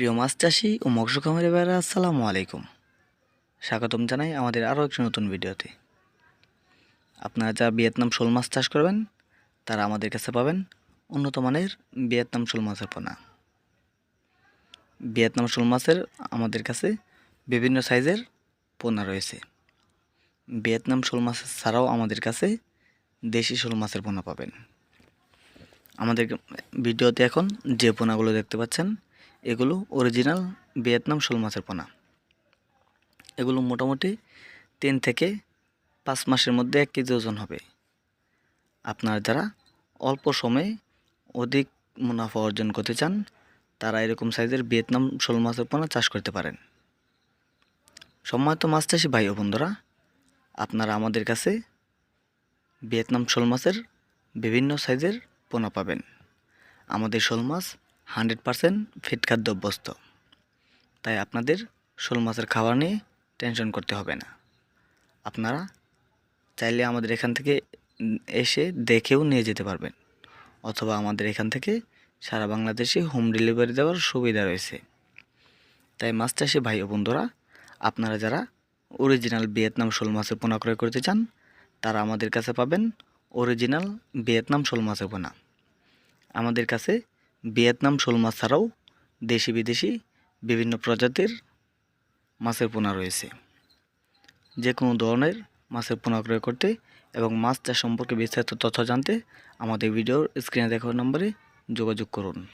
প্রিয় মাছ চাষি ও মৎস্য খামারি ভাইরা আসসালামু আলাইকুম। স্বাগতম জানাই আমাদের আরও একটি নতুন ভিডিওতে। আপনারা যা ভিয়েতনাম শোল মাছ চাষ করবেন, তারা আমাদের কাছে পাবেন উন্নত মানের ভিয়েতনাম শোল মাছের পোনা। ভিয়েতনাম শোল মাছের আমাদের কাছে বিভিন্ন সাইজের পোনা রয়েছে। ভিয়েতনাম শোল মাছ ছাড়াও আমাদের কাছে দেশি শোল মাছের পোনা পাবেন। আমাদের ভিডিওতে এখন যে পোনাগুলো দেখতে পাচ্ছেন এগুলো অরিজিনাল ভিয়েতনাম শোল মাছের পোনা। এগুলো মোটামুটি তিন থেকে পাঁচ মাসের মধ্যে এক কেজি ওজন হবে। আপনারা যারা অল্প সময়ে অধিক মুনাফা অর্জন করতে চান, তারা এরকম সাইজের ভিয়েতনাম শোল মাছের পোনা চাষ করতে পারেন। সম্মানিত মাছ চাষি ভাই ও বন্ধুরা, আপনারা আমাদের কাছে ভিয়েতনাম শোল মাছের বিভিন্ন সাইজের পোনা পাবেন। আমাদের শোল মাছ হান্ড্রেড পারসেন্ট ফিট খাদ্য অভ্যস্ত তাই আপনাদের শোল মাছের খাবার নিয়ে টেনশন করতে হবে না। আপনারা চাইলে আমাদের এখান থেকে এসে দেখেও নিয়ে যেতে পারবেন। অথবা আমাদের এখান থেকে সারা বাংলাদেশে হোম ডেলিভারি দেওয়ার সুবিধা রয়েছে। তাই মাছ চাষি ভাই ও বন্ধুরা, আপনারা যারা অরিজিনাল ভিয়েতনাম শোল মাছের পোনা ক্রয় করতে চান, তারা আমাদের কাছে পাবেন অরিজিনাল ভিয়েতনাম শোল মাছের পোনা। আমাদের কাছে ভিয়েতনাম শোল মাছ ছাড়াও দেশি বিদেশি বিভিন্ন প্রজাতির মাছের পোনা রয়েছে। যে কোনো ধরনের মাছের পোনা ক্রয় করতে এবং মাছ চাষ সম্পর্কে বিস্তারিত তথ্য জানতে আমাদের ভিডিওর স্ক্রিনে দেখার নম্বরে যোগাযোগ করুন।